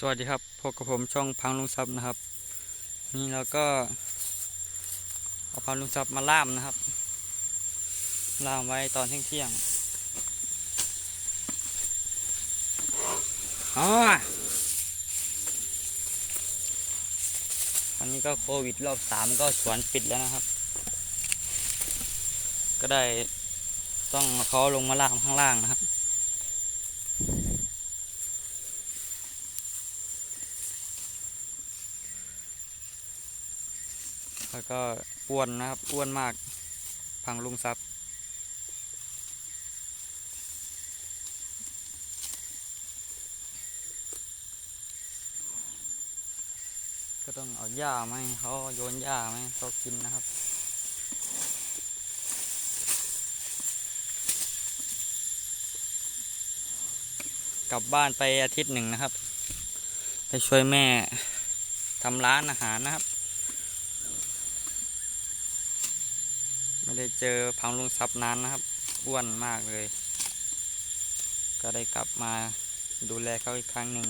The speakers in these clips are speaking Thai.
สวัสดีครับพบกับผมช่องพังลุงซับนะครับ นี่เราก็เอาพังลุงซับมาล่ามนะครับ ล่ามไว้ตอนเที่ยงเที่ยงอ๋ออันนี้ก็โควิดรอบสามก็สวนปิดแล้วนะครับ ก็ได้ต้องเอาเขาลงมาล่ามข้างล่างนะครับ แล้วก็อ้วนนะครับ อ้วนมาก พังลุงซับก็ต้องเอาหญ้ามาให้เขาโยนหญ้ามาให้เขากินนะครับกลับบ้านไปอาทิตย์หนึ่งนะครับ ไปช่วยแม่ทำร้านอาหารนะครับ ได้เจอพังลุงซับนานนะครับ อ้วนมากเลย ก็ได้กลับมาดูแลเขาอีกครั้งหนึ่ง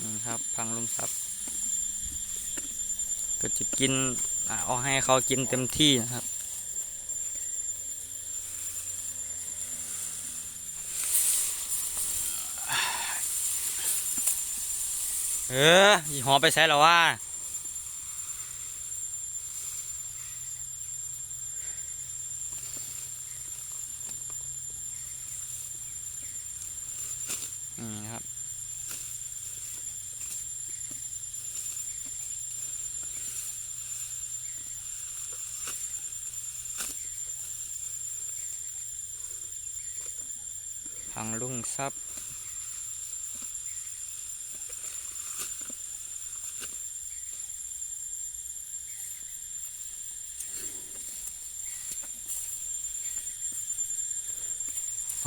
นี่ครับ พังลุงซับก็จะกินเอาให้เขากินเต็มที่นะครับเออหอไปใช้แล้วว่า นี่ครับพังลุ่งซับ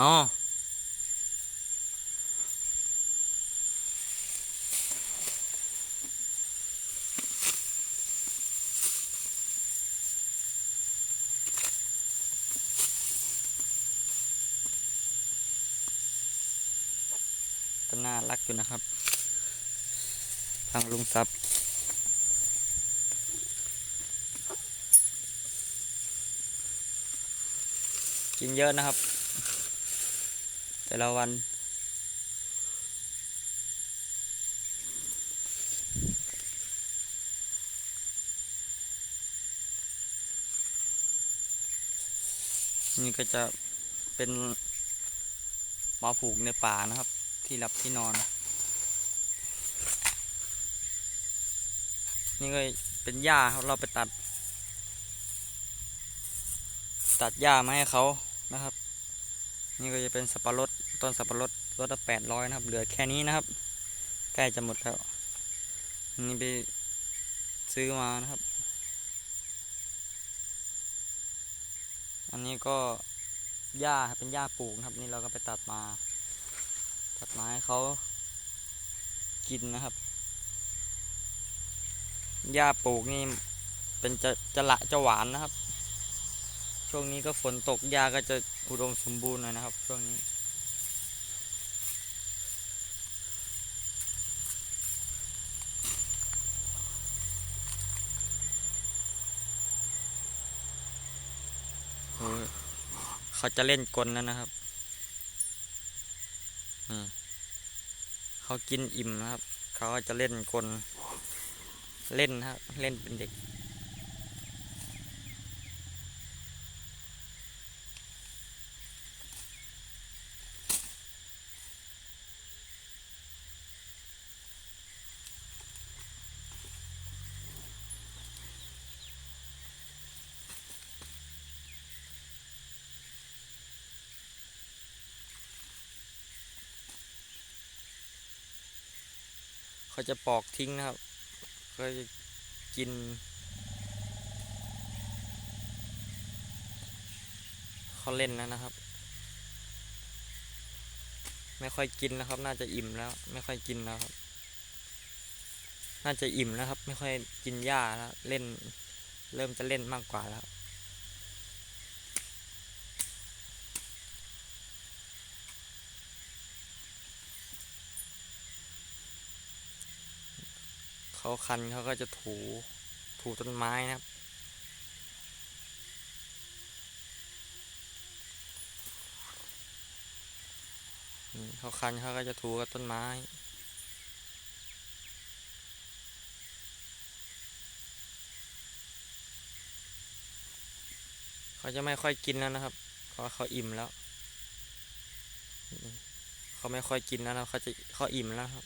อ๋อ ก็น่ารักอยู่นะครับ ทางลุงซับกินเยอะนะครับ แต่ละวัน นี่ก็จะเป็นมาผูกในป่านะครับ ที่หลับที่นอน นี่ก็เป็นหญ้าครับเราไปตัด ตัดหญ้ามาให้เขานะครับ นี่ก็จะเป็นสับปะรดต้นสับปะรดรถละแปดร้อยนะครับ เหลือแค่นี้นะครับ ใกล้จะหมดแล้ว นี่ไปซื้อมานะครับ อันนี้ก็หญ้าเป็นหญ้าปลูกครับ นี่เราก็ไปตัดมา ตัดไม้เขากินนะครับ หญ้าปลูกนี่เป็นจะจะละจะหวานนะครับ ช่วงนี้ก็ฝนตกหญ้าก็จะอุดมสมบูรณ์หน่อยนะครับ ช่วงนี้เขาจะเล่นกลแล้วนะครับ เขากินอิ่มนะครับ เขาจะเล่นกลเล่นนะครับ เล่นเป็นเด็ก เขาจะปอกทิ้งนะครับเขาจะกิน เขาเล่นแล้วนะครับ ไม่ค่อยกินแล้วครับ น่าจะอิ่มแล้ว ไม่ค่อยกินแล้วครับ น่าจะอิ่มแล้วครับ ไม่ค่อยกินหญ้าแล้วเล่น เริ่มจะเล่นมากกว่าแล้ว เขาคันเขาก็จะถูถูต้นไม้นะครับ เขาคันเขาก็จะถูกับต้นไม้เขาจะไม่ค่อยกินแล้วนะครับ เพราะเขาอิ่มแล้ว เขาไม่ค่อยกินแล้วนะเขาจะเขาอิ่มแล้วครับ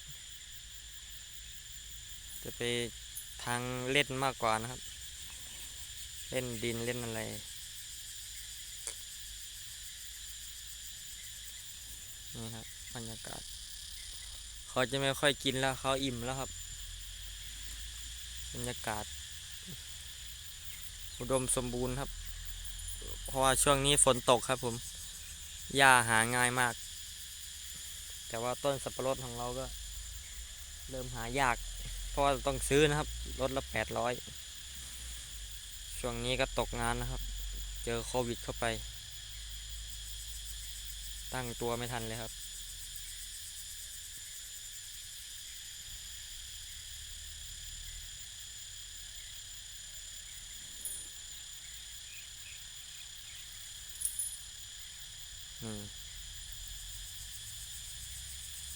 จะไปทางเล่นมากกว่านะครับ เล่นดินเล่นอะไรนี่ครับบรรยากาศเขาจะไม่ค่อยกินแล้วเขาอิ่มแล้วครับบรรยากาศ อุดมสมบูรณ์ครับ เพราะว่าช่วงนี้ฝนตกครับผมหญ้าหาง่ายมาก แต่ว่าต้นสับปะรดของเราก็ เริ่มหายาก เพราะว่าต้องซื้อนะครับรถละแปดร้อยช่วงนี้ก็ตกงานนะครับ เจอโควิดเข้าไป ตั้งตัวไม่ทันเลยครับ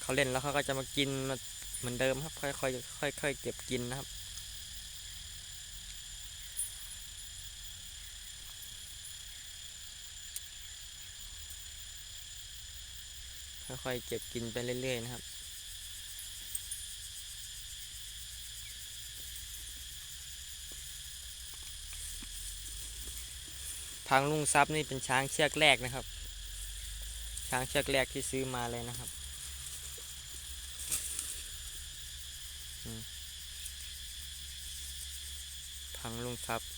เขาเล่นแล้วเขาก็จะมากินมา เหมือนเดิมครับ ค่อยๆค่อยๆเก็บกินนะครับค่อยๆเก็บกินไปเรื่อยๆนะครับ พังลุงทรัพย์นี่เป็นช้างเชือกแรกนะครับ ช้างเชือกแรกที่ซื้อมาเลยนะครับอืม พังลุงทรัพย์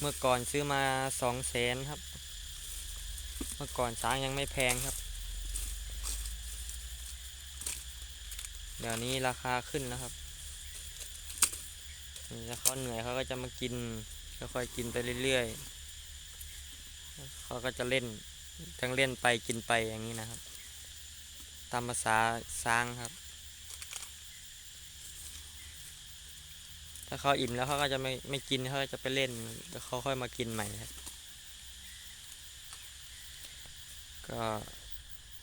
เมื่อก่อนซื้อมาสองแสนครับ เมื่อก่อนช้างยังไม่แพงครับ เดี๋ยวนี้ราคาขึ้นแล้วครับแล้วเขาเหนื่อยเขาก็จะมากินค่อยๆกินไปเรื่อยๆเขาก็จะเล่นทั้งเล่นไปกินไปอย่างนี้นะครับ ตามภาษาช้างครับ ถ้าเขาอิ่มแล้วเขาก็จะไม่ไม่กินเขาจะไปเล่นแล้วเขาค่อยมากินใหม่ครับก็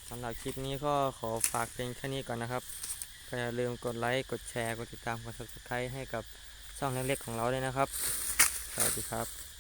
สำหรับคลิปนี้ก็ขอฝากเพียงแค่นี้ก่อนนะครับก็อย่าลืมกดไลค์กดแชร์กดติดตามกด subscribe ให้กับช่องเล็กๆของเราด้วยนะครับ สวัสดีครับ